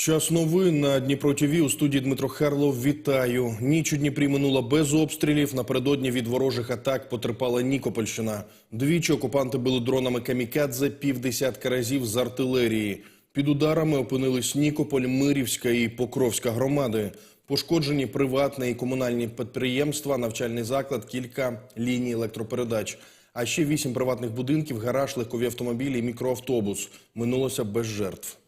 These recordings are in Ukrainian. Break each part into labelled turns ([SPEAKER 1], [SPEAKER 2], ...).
[SPEAKER 1] Час новин на Дніпро ТВ у студії Дмитро Харлов. Вітаю. Ніч у Дніпрі минула без обстрілів. Напередодні від ворожих атак потерпала Нікопольщина. Двічі окупанти били дронами камікадзе півдесятка разів з артилерії. Під ударами опинились Нікополь, Мирівська і Покровська громади. Пошкоджені приватне і комунальні підприємства, навчальний заклад, кілька ліній електропередач. А ще вісім приватних будинків, гараж, легкові автомобілі і мікроавтобус. Минулося без жертв.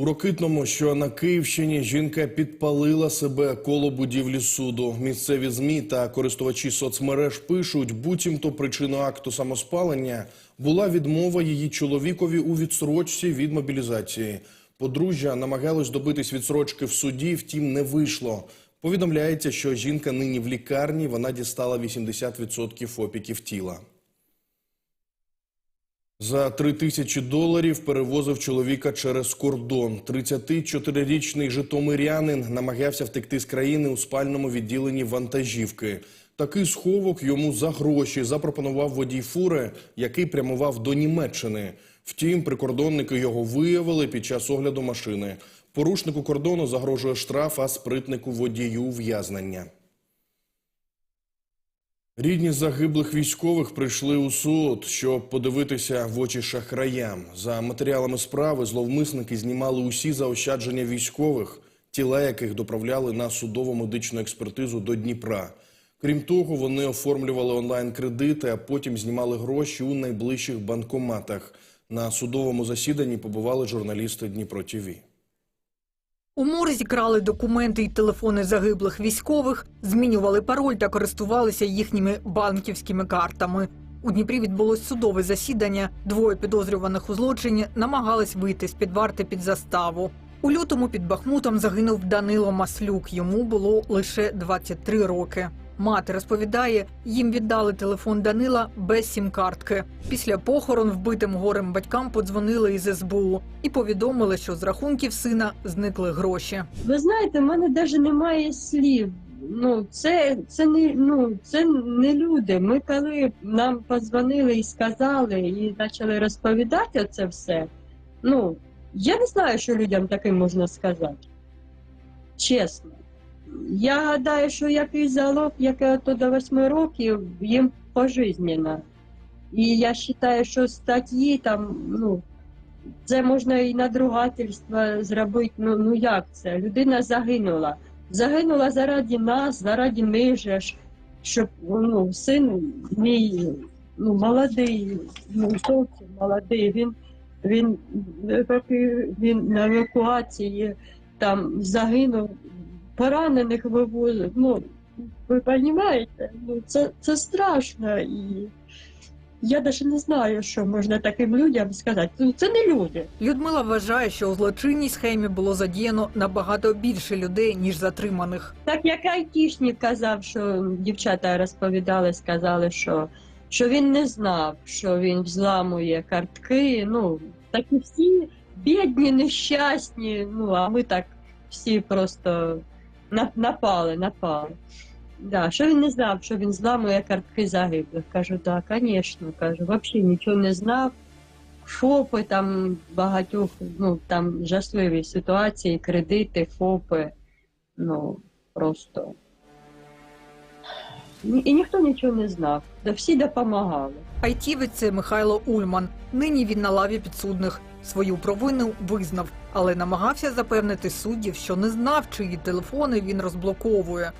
[SPEAKER 1] У Рокитному, що на Київщині, жінка підпалила себе коло будівлі суду. Місцеві змі та користувачі соцмереж пишуть, буцімто причиною акту самоспалення була відмова її чоловікові у відсрочці від мобілізації. Подружжя намагалось добитись відсрочки в суді, втім не вийшло. Повідомляється, що жінка нині в лікарні, вона дістала 80% опіків тіла. За три тисячі доларів перевозив чоловіка через кордон. 34-річний житомирянин намагався втекти з країни у спальному відділенні вантажівки. Такий сховок йому за гроші запропонував водій фури, який прямував до Німеччини. Втім, прикордонники його виявили під час огляду машини. Порушнику кордону загрожує штраф, а спритнику водію ув'язнення. Рідні загиблих військових прийшли у суд, щоб подивитися в очі шахраям. За матеріалами справи зловмисники знімали усі заощадження військових, тіла яких доправляли на судово медичну експертизу до Дніпра. Крім того, вони оформлювали онлайн-кредити, а потім знімали гроші у найближчих банкоматах. На судовому засіданні побували журналісти Дніпро ТІВІ.
[SPEAKER 2] У морзі крали документи і телефони загиблих військових, змінювали пароль та користувалися їхніми банківськими картами. У Дніпрі відбулось судове засідання. Двоє підозрюваних у злочині намагались вийти з під варти під заставу. У лютому під Бахмутом загинув Данило Маслюк. Йому було лише 23 роки. Мати розповідає, їм віддали телефон Данила без сім-картки. Після похорон вбитим горем батькам подзвонили із СБУ і повідомили, що з рахунків сина зникли гроші.
[SPEAKER 3] Ви знаєте, в мене навіть немає слів. Ну, це, це не ну це не люди. Ми коли нам позвонили і сказали, і почали розповідати це все. Ну я не знаю, що людям таким можна сказати. Чесно. Я гадаю, що якийсь залог, яке то до восьми років, їм пожизненно. І я вважаю, що статті там, ну, це можна і надругательство зробити. Ну, ну як це? Людина загинула. Загинула заради нас, заради них щоб ну, син мій ну, молодий, ну зовсім молодий, він, він, поки він на евакуації там загинув, поранених вивозив. Ну, ви розумієте, ну, це, це страшно. І я навіть не знаю, що можна таким людям сказати. Ну, це не люди.
[SPEAKER 2] Людмила вважає, що у злочинній схемі було задіяно набагато більше людей ніж затриманих.
[SPEAKER 3] Так як айтішник казав, що дівчата розповідали, сказали, що, що він не знав, що він взламує картки. Ну, такі всі бідні, нещасні. Ну, а ми так всі просто напали, напали. Да, що він не знав, що він зламує картки загиблих. Кажу, так, звісно, кажу, взагалі нічого не знав. ФОПи там багатьох, ну там жахливі ситуації, кредити, ФОПи. Ну, просто. І ніхто нічого не знав. Да всі допомагали.
[SPEAKER 2] Айтівець Михайло Ульман. Нині він на лаві підсудних. Свою провину визнав, але намагався запевнити суддів, що не знав, чиї телефони він розблоковує.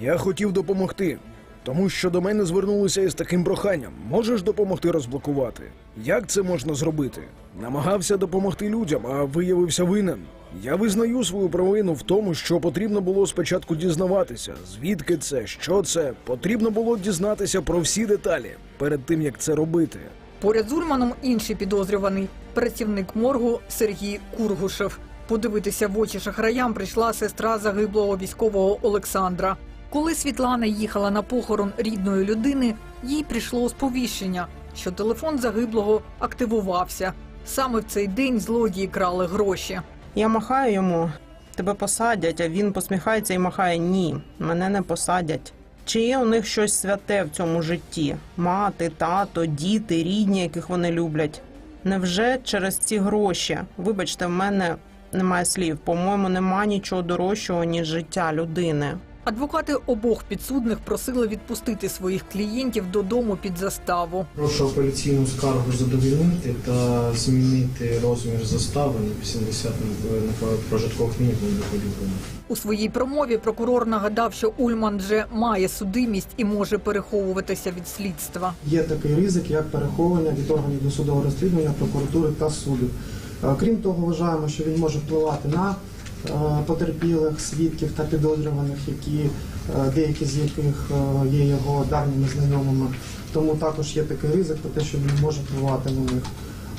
[SPEAKER 4] Я хотів допомогти, тому що до мене звернулися із таким проханням. Можеш допомогти розблокувати? Як це можна зробити? Намагався допомогти людям, а виявився винен. Я визнаю свою провину в тому, що потрібно було спочатку дізнаватися, звідки це, що це. Потрібно було дізнатися про всі деталі перед тим, як це робити.
[SPEAKER 2] Поряд з Ульманом інший підозрюваний працівник моргу Сергій Кургушев. Подивитися в очі шахраям прийшла сестра загиблого військового Олександра. Коли Світлана їхала на похорон рідної людини, їй прийшло сповіщення, що телефон загиблого активувався. Саме в цей день злодії крали гроші.
[SPEAKER 5] Я махаю йому, тебе посадять, а він посміхається і махає ні, мене не посадять. Чи є у них щось святе в цьому житті? Мати, тато, діти, рідні, яких вони люблять. Невже через ці гроші? Вибачте, в мене немає слів. По-моєму, немає нічого дорожчого, ніж життя людини.
[SPEAKER 2] Адвокати обох підсудних просили відпустити своїх клієнтів додому під заставу.
[SPEAKER 6] Прошу апеляційну скаргу задовільнити та змінити розмір застави на 80 на прожиткових мінімумів доходів.
[SPEAKER 2] У своїй промові прокурор нагадав, що Ульман вже має судимість і може переховуватися від слідства.
[SPEAKER 7] Є такий ризик, як переховування від органів досудового розслідування, прокуратури та суду. Е, Крім того, вважаємо, що він може впливати на потерпілих, свідків та підозрюваних, які е, деякі з яких е, є його давніми знайомими. Тому також є такий ризик про те, що він може впливати на них.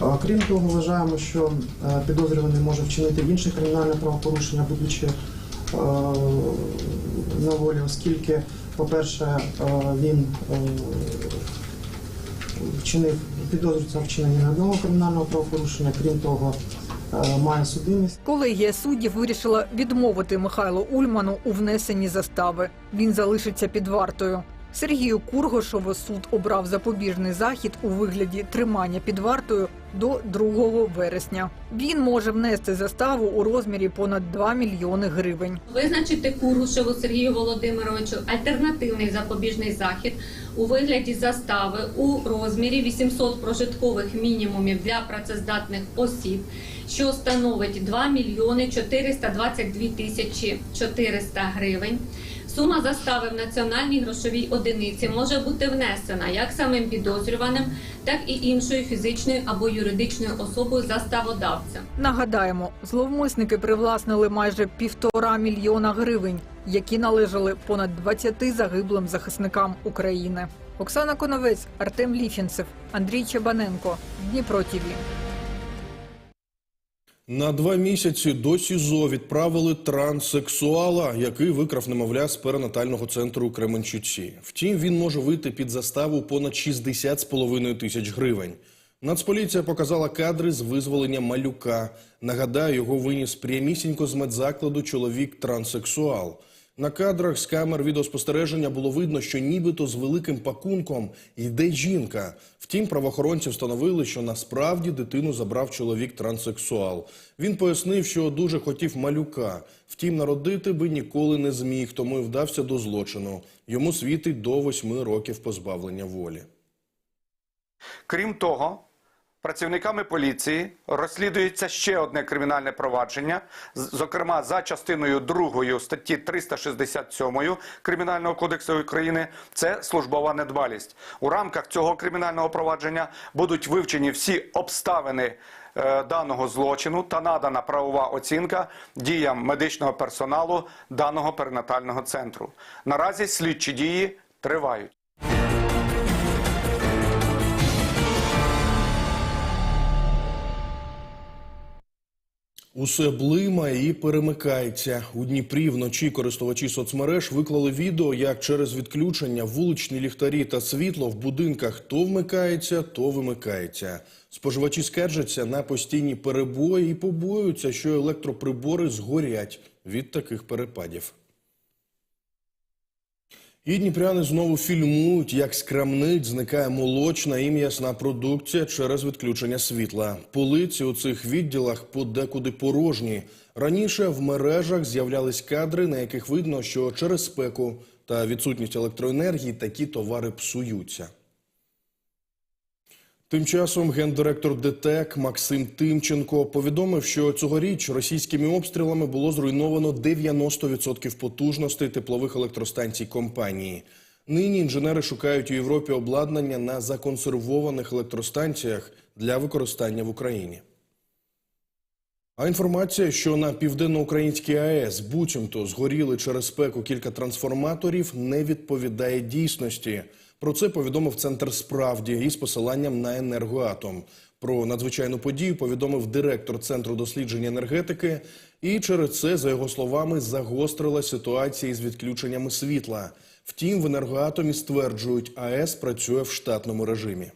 [SPEAKER 7] Е, Крім того, вважаємо, що е, підозрюваний може вчинити інше кримінальне правопорушення, будучи е, на волі, оскільки, по-перше, е, він е, вчинив підозрюється в вчиненні не одного кримінального правопорушення, крім того, е, має судимість.
[SPEAKER 2] Колегія суддів вирішила відмовити Михайлу Ульману у внесенні застави. Він залишиться під вартою. Сергію Кургошову суд обрав запобіжний захід у вигляді тримання під вартою до 2 вересня. Він може внести заставу у розмірі понад 2 мільйони гривень.
[SPEAKER 8] Визначити Курушеву Сергію Володимировичу альтернативний запобіжний захід у вигляді застави у розмірі 800 прожиткових мінімумів для працездатних осіб, що становить 2 мільйони 422 тисячі 400 гривень. Сума застави в національній грошовій одиниці може бути внесена як самим підозрюваним, так і іншою фізичною або юридичною особою заставодавцем.
[SPEAKER 2] Нагадаємо, зловмисники привласнили майже півтора мільйона гривень, які належали понад 20 загиблим захисникам України. Оксана Коновець, Артем Ліфінцев, Андрій Чебаненко, Дніпро ТІВІ.
[SPEAKER 1] На два місяці до СІЗО відправили транссексуала, який викрав немовля з перинатального центру у Кременчуці. Втім, він може вийти під заставу понад 60,5 тисяч гривень. Нацполіція показала кадри з визволення малюка. Нагадаю, його виніс прямісінько з медзакладу чоловік транссексуал. На кадрах з камер відеоспостереження було видно, що нібито з великим пакунком йде жінка. Втім, правоохоронці встановили, що насправді дитину забрав чоловік транссексуал. Він пояснив, що дуже хотів малюка. Втім, народити би ніколи не зміг, тому й вдався до злочину. Йому світить до восьми років позбавлення волі.
[SPEAKER 9] Крім того, працівниками поліції розслідується ще одне кримінальне провадження, зокрема за частиною 2 статті 367 Кримінального кодексу України. Це службова недбалість. У рамках цього кримінального провадження будуть вивчені всі обставини. е, Даного злочину та надана правова оцінка діям медичного персоналу даного перинатального центру. Наразі слідчі дії тривають.
[SPEAKER 1] Усе блимає і перемикається. У Дніпрі вночі користувачі соцмереж виклали відео, як через відключення вуличні ліхтарі та світло в будинках то вмикається, то вимикається. Споживачі скаржаться на постійні перебої і побоюються, що електроприбори згорять від таких перепадів. І дніпряни знову фільмують, як з крамниць зникає молочна і м'ясна продукція через відключення світла. Полиці у цих відділах подекуди порожні. Раніше в мережах з'являлись кадри, на яких видно, що через спеку та відсутність електроенергії такі товари псуються. Тим часом гендиректор ДТЕК Максим Тимченко повідомив, що цьогоріч російськими обстрілами було зруйновано 90% потужностей теплових електростанцій компанії. Нині інженери шукають у Європі обладнання на законсервованих електростанціях для використання в Україні. А інформація, що на південноукраїнській АЕС буцімто згоріли через спеку кілька трансформаторів, не відповідає дійсності. Про це повідомив центр справді із посиланням на енергоатом. Про надзвичайну подію повідомив директор центру дослідження енергетики, і через це, за його словами, загострила ситуація із відключеннями світла. Втім, в енергоатомі стверджують, АЕС працює в штатному режимі.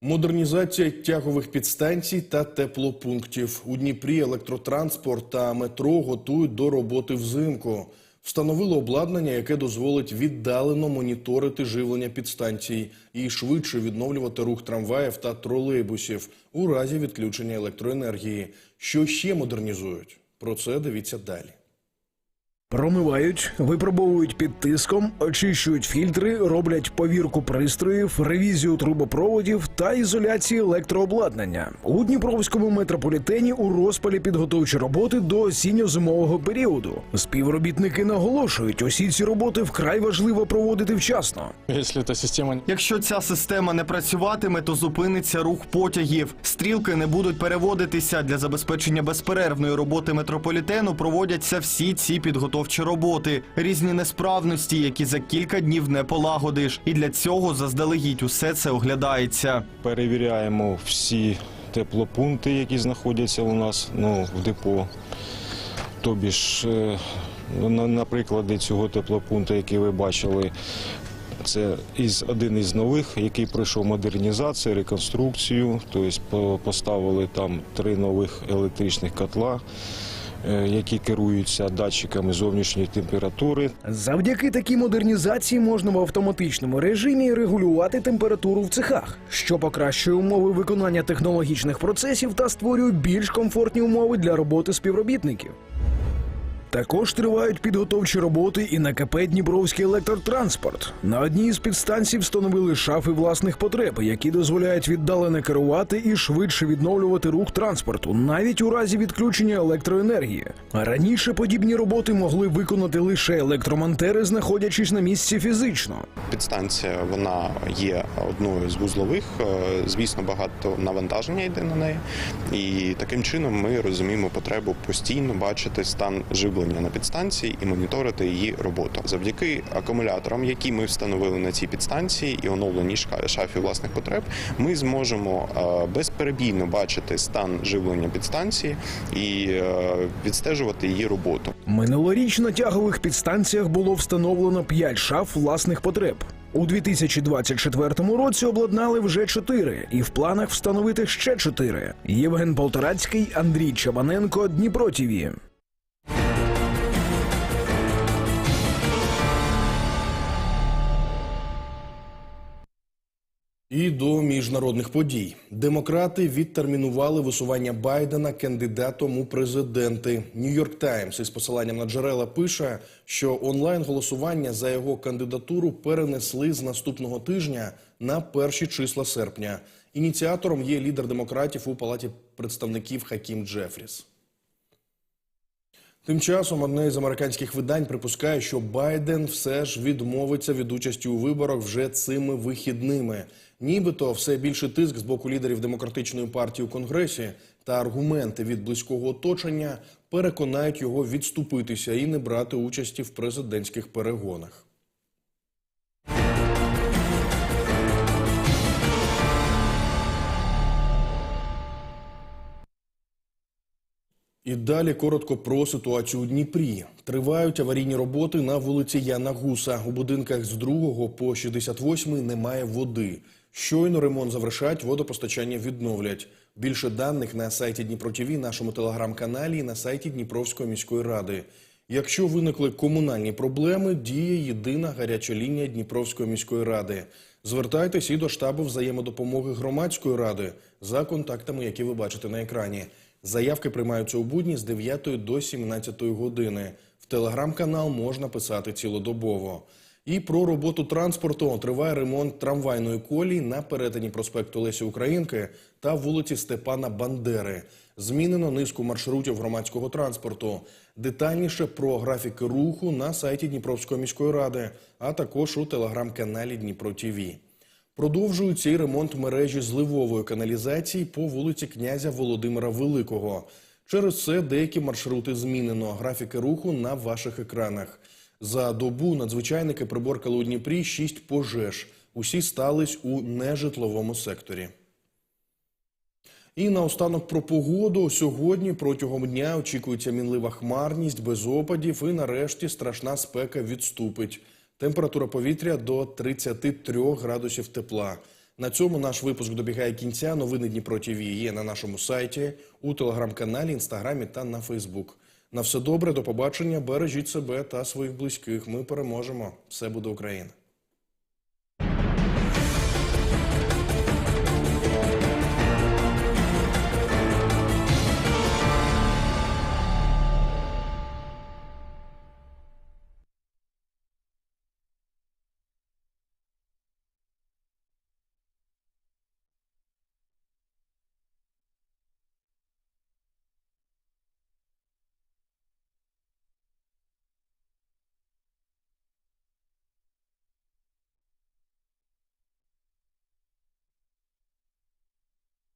[SPEAKER 1] Модернізація тягових підстанцій та теплопунктів у Дніпрі електротранспорт та метро готують до роботи взимку. Встановили обладнання, яке дозволить віддалено моніторити живлення підстанцій і швидше відновлювати рух трамваїв та тролейбусів у разі відключення електроенергії. Що ще модернізують? Про це дивіться далі.
[SPEAKER 4] Промивають, випробовують під тиском, очищують фільтри, роблять повірку пристроїв, ревізію трубопроводів та ізоляції електрообладнання. У Дніпровському метрополітені у розпалі підготовчі роботи до осінньо-зимового періоду. Співробітники наголошують, усі ці роботи вкрай важливо проводити вчасно.
[SPEAKER 10] Якщо ця система не працюватиме, то зупиниться рух потягів. Стрілки не будуть переводитися для забезпечення безперервної роботи метрополітену. Проводяться всі ці підготовчі роботи, різні несправності, які за кілька днів не полагодиш. І для цього заздалегідь усе це оглядається.
[SPEAKER 11] перевіряємо всі теплопункти, які знаходяться у нас ну, в депо. Тобі ж, е, на, на прикладі цього теплопункту, який ви бачили, це один із нових, який пройшов модернізацію, реконструкцію. Тобто поставили там три нових електричних котла, які керуються датчиками зовнішньої температури.
[SPEAKER 4] Завдяки такій модернізації можна в автоматичному режимі регулювати температуру в цехах, що покращує умови виконання технологічних процесів та створює більш комфортні умови для роботи співробітників. Також тривають підготовчі роботи і на КП Дніпровський електротранспорт. На одній із підстанцій встановили шафи власних потреб, які дозволяють віддалено керувати і швидше відновлювати рух транспорту, навіть у разі відключення електроенергії. Раніше подібні роботи могли виконати лише електромонтери, знаходячись на місці фізично.
[SPEAKER 12] Підстанція вона є одною з вузлових. Е, Звісно, багато навантаження йде на неї, і таким чином ми розуміємо потребу постійно бачити стан живлення на підстанції і моніторити її роботу. Завдяки акумуляторам, які ми встановили на цій підстанції, і оновленій шафі власних потреб, ми зможемо е, безперебійно бачити стан живлення підстанції і е, відстежувати її роботу.
[SPEAKER 4] Минулоріч на тягових підстанціях було встановлено 5 шаф власних потреб. У 2024 році обладнали вже 4, і в планах встановити ще 4. Євген Полторацький, Андрій Чабаненко, Дніпро ТІВІ.
[SPEAKER 1] І до міжнародних подій. Демократи відтермінували висування Байдена кандидатом у президенти. Нью-Йорк Таймс із посиланням на джерела пише, що онлайн-голосування за його кандидатуру перенесли з наступного тижня на перші числа серпня. Ініціатором є лідер демократів у палаті представників Хакім Джефріс. Тим часом одне із американських видань припускає, що Байден все ж відмовиться від участі у виборах вже цими вихідними. Нібито все більший тиск з боку лідерів демократичної партії у конгресі та аргументи від близького оточення переконають його відступитися і не брати участі в президентських перегонах. І далі коротко про ситуацію у Дніпрі. Тривають аварійні роботи на вулиці Яна Гуса. У будинках з 2 по 68 немає води. Щойно ремонт завершать, водопостачання відновлять. Більше даних на сайті Дніпро нашому телеграм-каналі і на сайті Дніпровської міської ради. Якщо виникли комунальні проблеми, діє єдина гаряча лінія Дніпровської міської ради. Звертайтесь і до штабу взаємодопомоги громадської ради за контактами, які ви бачите на екрані. Заявки приймаються у будні з 9 до 17 години. В телеграм-канал можна писати цілодобово. І про роботу транспорту триває ремонт трамвайної колії на перетині проспекту Лесі Українки та вулиці Степана Бандери. Змінено низку маршрутів громадського транспорту. Детальніше про графіки руху на сайті Дніпровської міської ради, а також у телеграм-каналі Дніпро ТІВІ. Продовжується і ремонт мережі зливової каналізації по вулиці князя Володимира Великого. Через це деякі маршрути змінено. Графіки руху на ваших екранах. За добу надзвичайники приборкали у Дніпрі шість пожеж. Усі стались у нежитловому секторі. І наостанок про погоду. Сьогодні протягом дня очікується мінлива хмарність без опадів і нарешті страшна спека відступить. Температура повітря до 33 градусів тепла. На цьому наш випуск добігає кінця. Новини Дніпро ТІВІ є на нашому сайті, у телеграм-каналі, інстаграмі та на Фейсбук. На все добре, до побачення. Бережіть себе та своїх близьких. Ми переможемо. Все буде Україна.